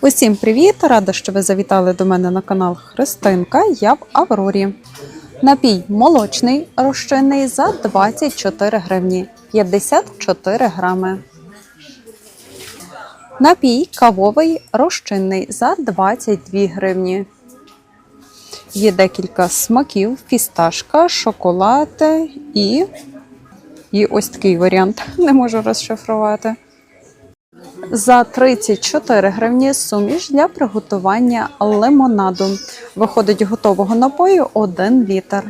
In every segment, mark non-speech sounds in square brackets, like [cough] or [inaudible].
Усім привіт! Рада, що ви завітали до мене на канал Христинка. Я в Аврорі. Напій молочний розчинний за 24 гривні 54 грами. Напій кавовий розчинний за 22 гривні. Є декілька смаків: фісташка, шоколад і, і ось такий варіант. [laughs] Не можу розшифрувати. За 34 гривні суміш для приготування лимонаду. Виходить готового напою 1 літр.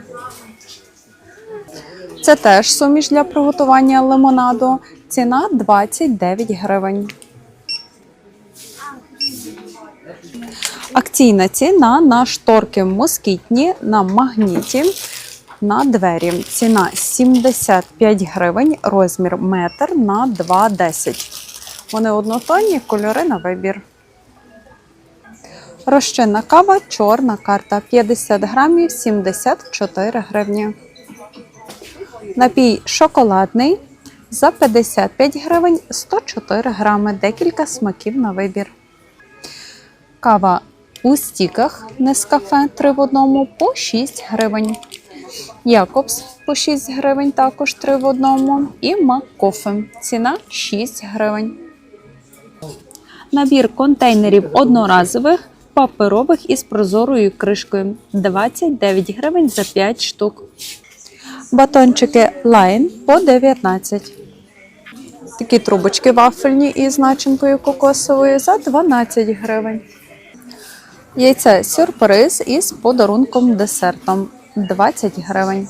Це теж суміш для приготування лимонаду. Ціна 29 гривень. Акційна ціна на шторки москітні на магніті на двері. Ціна 75 гривень, розмір метр на 2,10. Вони однотонні, кольори на вибір. Розчинна кава, чорна карта 50 грамів 74 гривні. Напій шоколадний за 55 гривень 104 грами. Декілька смаків на вибір. Кава у стіках Нескафе 3 в одному по 6 гривень. Якобс по 6 гривень, також 3 в одному. І Маккофе. Ціна 6 гривень. Набір контейнерів одноразових, паперових із прозорою кришкою 29 гривень за 5 штук. Батончики Line по 19. Такі трубочки вафельні із начинкою кокосовою за 12 гривень. Яйце сюрприз із подарунком десертом 20 гривень.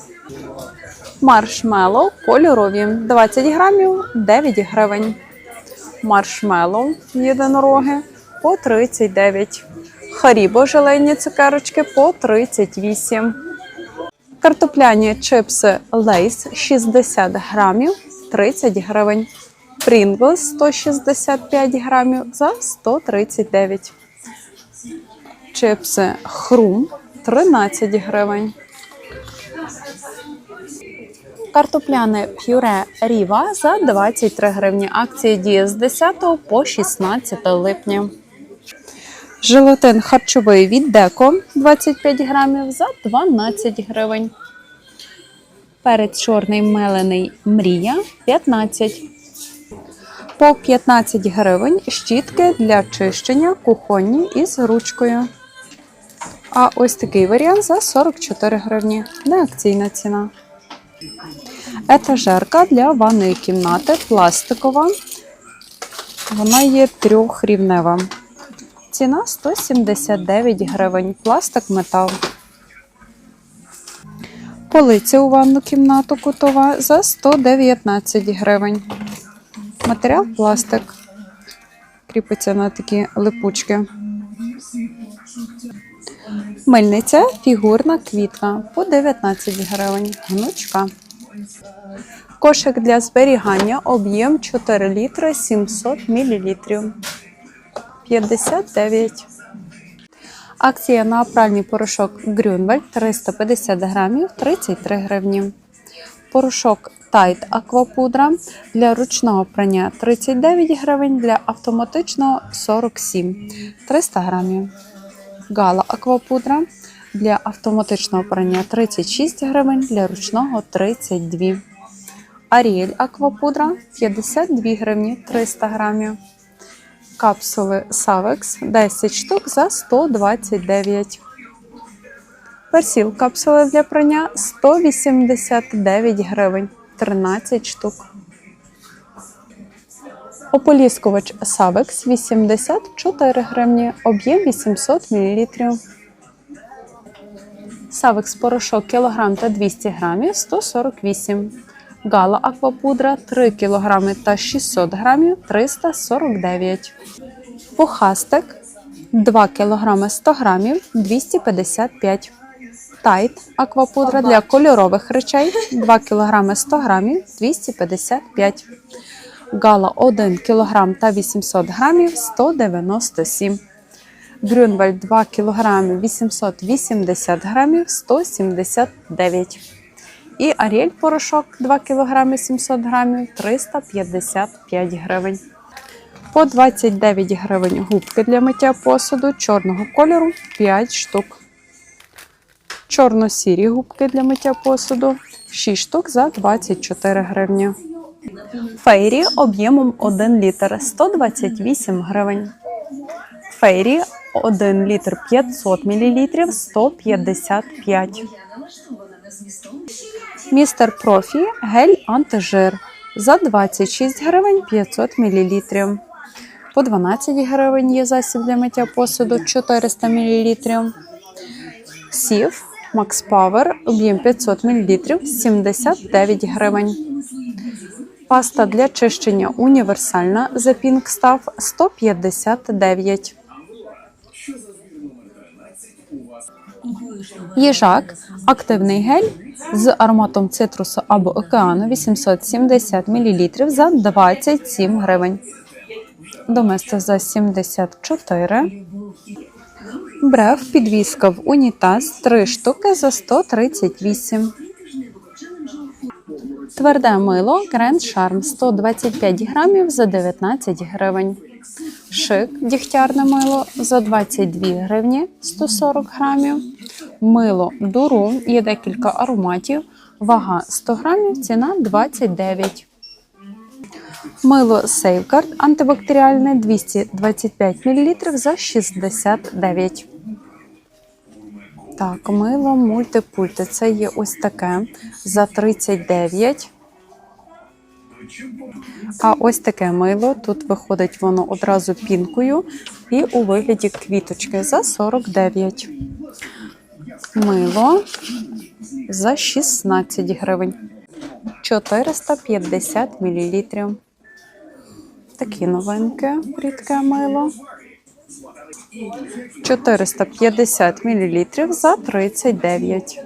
Маршмеллоу кольорові 20 грамів 9 гривень. Маршмеллоу єдинороги по 39. Харібо желейні цукерочки по 38. Картопляні чипси Лейс 60 грамів 30 гривень. Pringles 165 грамів за 139. Чипси Хрум 13 гривень. Картопляне пюре Ріва за 23 гривні. Акція діє з 10 по 16 липня. Желатин харчовий від Деко 25 грамів за 12 гривень. Перець чорний мелений Мрія 15. По 15 гривень щітки для чищення кухонні із ручкою. А ось такий варіант за 44 гривні. Не акційна ціна. Етажерка для ванної кімнати пластикова. Вона є трьохрівнева. Ціна 179 гривень. Пластик метал. Полиця у ванну кімнату кутова за 119 гривень. Матеріал пластик. Кріпиться на такі липучки. Мильниця фігурна квітка по 19 гривень. Гнучка. Кошик для зберігання об'єм 4 літри 700 мл. 59. Акція на пральний порошок Грюнвальд 350 грамів 33 гривні. Порошок Tide Аквапудра для ручного прання 39 гривень, для автоматичного 47 300 грамів. Гала Аквапудра для автоматичного прання 36 гривень, для ручного 32. Аріель Аквапудра 52 гривні 300 грамів. Капсули Савекс 10 штук за 129. Персіл капсули для прання 189 гривень 13 штук. Ополіскувач Савекс 84 гривні, об'єм 800 мл. Савекс порошок кілограм та 200 грамів 148 Гала аквапудра 3 кг та 600 грамів 349 Пухастик 2 кг 100 грамів 255 Тайт аквапудра для кольорових речей 2 кг 100 грамів 255 Гала 1 кг та 800 грамів 197 Грюнвальд 2 кг 880 грамів 179 І Аріель порошок 2 кг 700 грамів 355 гривень. По 29 гривень губки для миття посуду чорного кольору 5 штук. Чорно-сірі губки для миття посуду 6 штук за 24 гривні. Фейрі об'ємом 1 літр 128 гривень. Фейрі 1 літр 500 мл 155. Містер Профі гель антижир за 26 гривень 500 мл. По 12 гривень є засіб для миття посуду 400 мл. Сів Max Power об'єм 500 мл 79 гривень. Паста для чищення універсальна за Pinkstaff 159. Їжак активний гель з ароматом цитрусу або океану 870 мл за 27 гривень. Доместос за 74. Брев підвіска в унітаз 3 штуки за 138. Тверде мило Grand Charm 125 грамів за 19 гривень. Шик дігтярне мило за 22 гривні 140 грамів. Мило дуру є декілька ароматів. Вага 100 грамів, ціна 29. Мило Safeguard антибактеріальне 225 мл за 69. Так, мило мультипульти. Це є ось таке за 39. А ось таке мило. Тут виходить воно одразу пінкою і у вигляді квіточки за 49. Мило за 16 гривень. 450 мл. Такі новинки, рідке мило. 450 мл за 39.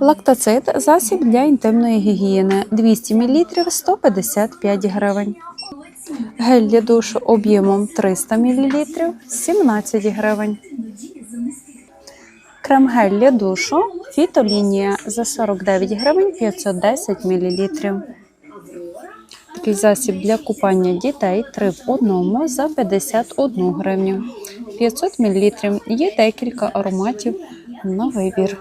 Лактоцит засіб для інтимної гігієни 200 мл 155 гривень. Гель для душу об'ємом 300 мл 17 гривень. Крем-гель для душу фітолінія за 49 гривень 510 мл. Такий засіб для купання дітей 3 в одному за 51 гривню. 500 мл. Є декілька ароматів на вибір.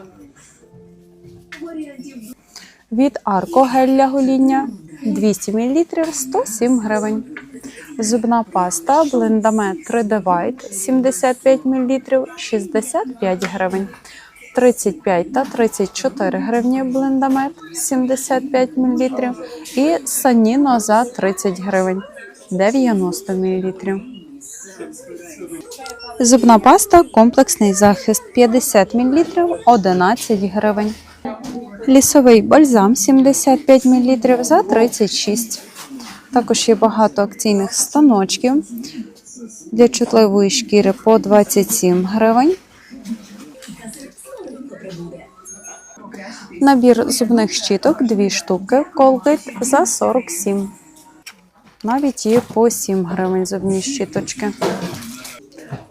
Від Арко гель для гоління 200 мл 107 гривень. Зубна паста Blendamет 3D White 75 мл 65 гривень. 35 та 34 гривні Blendamет 75 мл і Саніно за 30 гривень 90 мл. Зубна паста комплексний захист 50 мл 11 гривень. Лісовий бальзам 75 мл за 36. Також є багато акційних станочків для чутливої шкіри по 27 гривень. Набір зубних щіток 2 штуки Colgate за 47. Навіть є по 7 гривень зубні щіточки.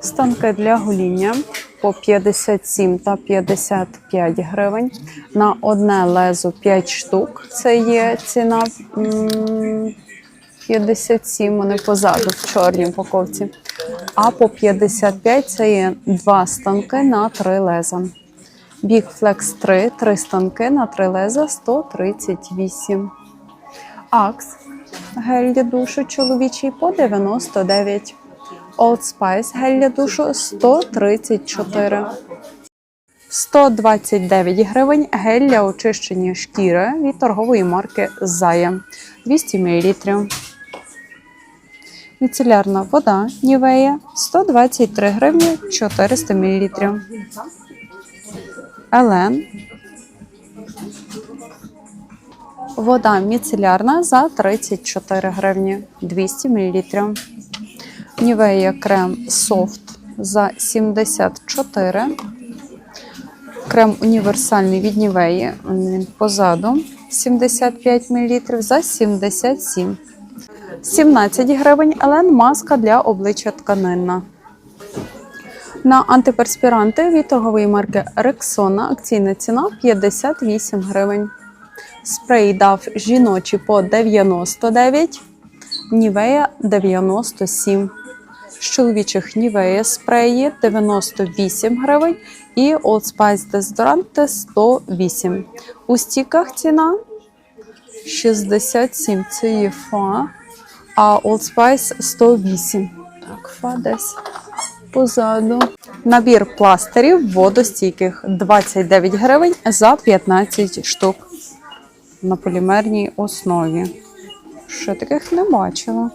Станки для гоління по 57 та 55 гривень. На одне лезо 5 штук. Це є ціна 57, вони позаду в чорній упаковці. А по 55 це є два станки на 3 леза. Big Flex 3, 3 станки на 3 леза 138. Акс гель для душу чоловічий по 99. Old Spice гель для душу 134. 129 гривень гель для очищення шкіри від торгової марки Зая 200 мл. Міцелярна вода Нівея 123 гривні 400 мл. Елен. Вода міцелярна за 34 гривні 200 мл. Нівея крем софт за 74. Крем універсальний від Нівеї. Він позаду 75 мл за 77. 17 гривень Елен маска для обличчя тканинна. На антиперспіранти від марки Рексона акційна ціна 58 гривень. Спрей дав жіночі по 99, Нівея 97. З чоловічих Нівея спреї 98 гривень і Old Spice дезодоранти 108. У стіках ціна 67 це є фа, а Old Spice 108. Так, фа десь позаду. Набір пластирів водостійких 29 гривень за 15 штук на полімерній основі. Ще таких не бачила.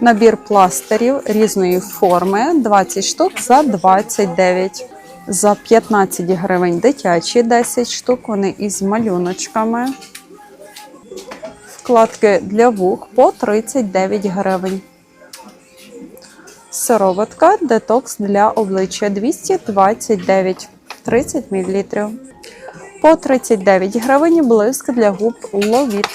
Набір пластирів різної форми 20 штук за 29. За 15 гривень дитячі 10 штук. Вони із малюночками. Вкладки для вух по 39 гривень. Сироватка детокс для обличчя 229 30 мл. По 39 гривень блиск для губ ловіт.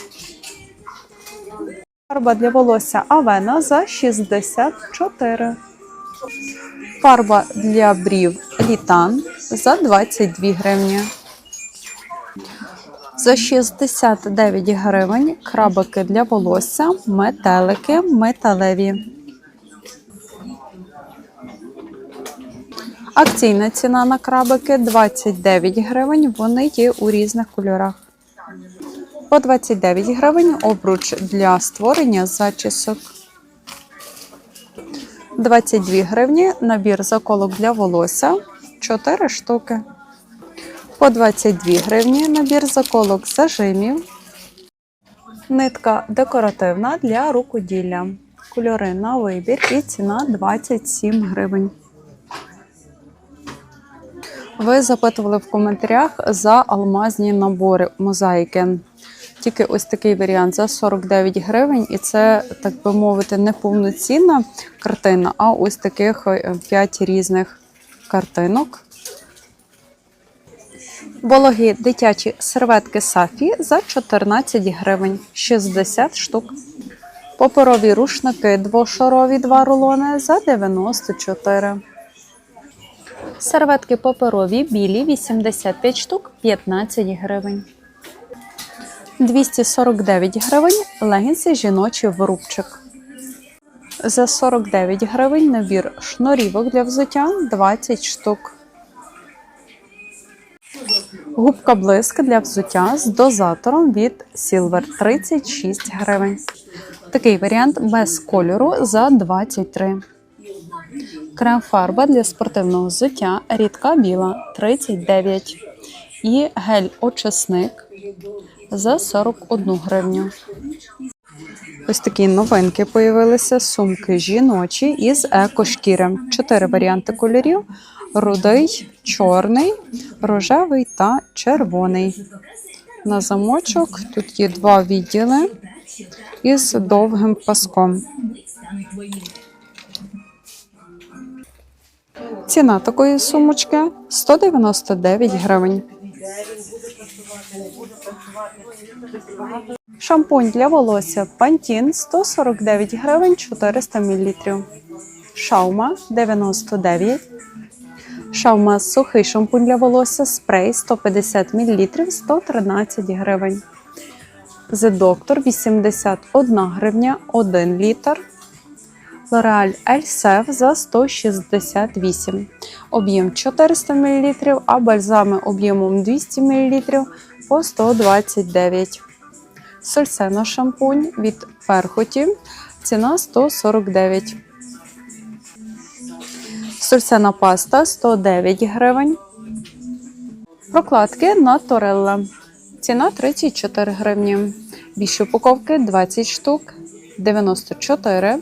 Фарба для волосся Авена за 64. Фарба для брів Літан за 22 гривні. За 69 гривень крабики для волосся, метелики металеві. Акційна ціна на крабики 29 гривень. Вони є у різних кольорах. По 29 гривень обруч для створення зачісок. 22 гривні набір заколок для волосся 4 штуки. По 22 гривні набір заколок зажимів. Нитка декоративна для рукоділля. Кольори на вибір і ціна 27 гривень. Ви запитували в коментарях за алмазні набори мозаїки. Тільки ось такий варіант за 49 гривень, і це, так би мовити, не повноцінна картина, а ось таких 5 різних картинок. Вологі дитячі серветки Сафі за 14 гривень, 60 штук. Паперові рушники двошарові 2 рулони за 94. Серветки паперові білі 85 штук 15 гривень. 249 гривень легінси жіночий врубчик. За 49 гривень набір шнурівок для взуття 20 штук. Губка блиск для взуття з дозатором від Silver 36 гривень. Такий варіант без кольору за 23. Крем-фарба для спортивного взуття рідка біла 39. І гель-очисник за 41 гривню. Ось такі новинки появилися. Сумки жіночі із екошкіри. Чотири варіанти кольорів: рудий, чорний, рожевий та червоний. На замочок тут є два відділи із довгим паском. Ціна такої сумочки 199 гривень. Шампунь для волосся Pantene 149 гривень 400 мл. Шаума 99. Шаума сухий шампунь для волосся спрей 150 мл 113 гривень. The Doctor 81 гривня 1 літр. L'Oreal Elsef за 168. Об'єм 400 мл, а бальзами об'ємом 200 мл по 129. Сольсена шампунь від Перхоті. Ціна 149. Сольсена паста 109 гривень. Прокладки на Торелла. Ціна 34 гривні. Більші упаковки 20 штук 94.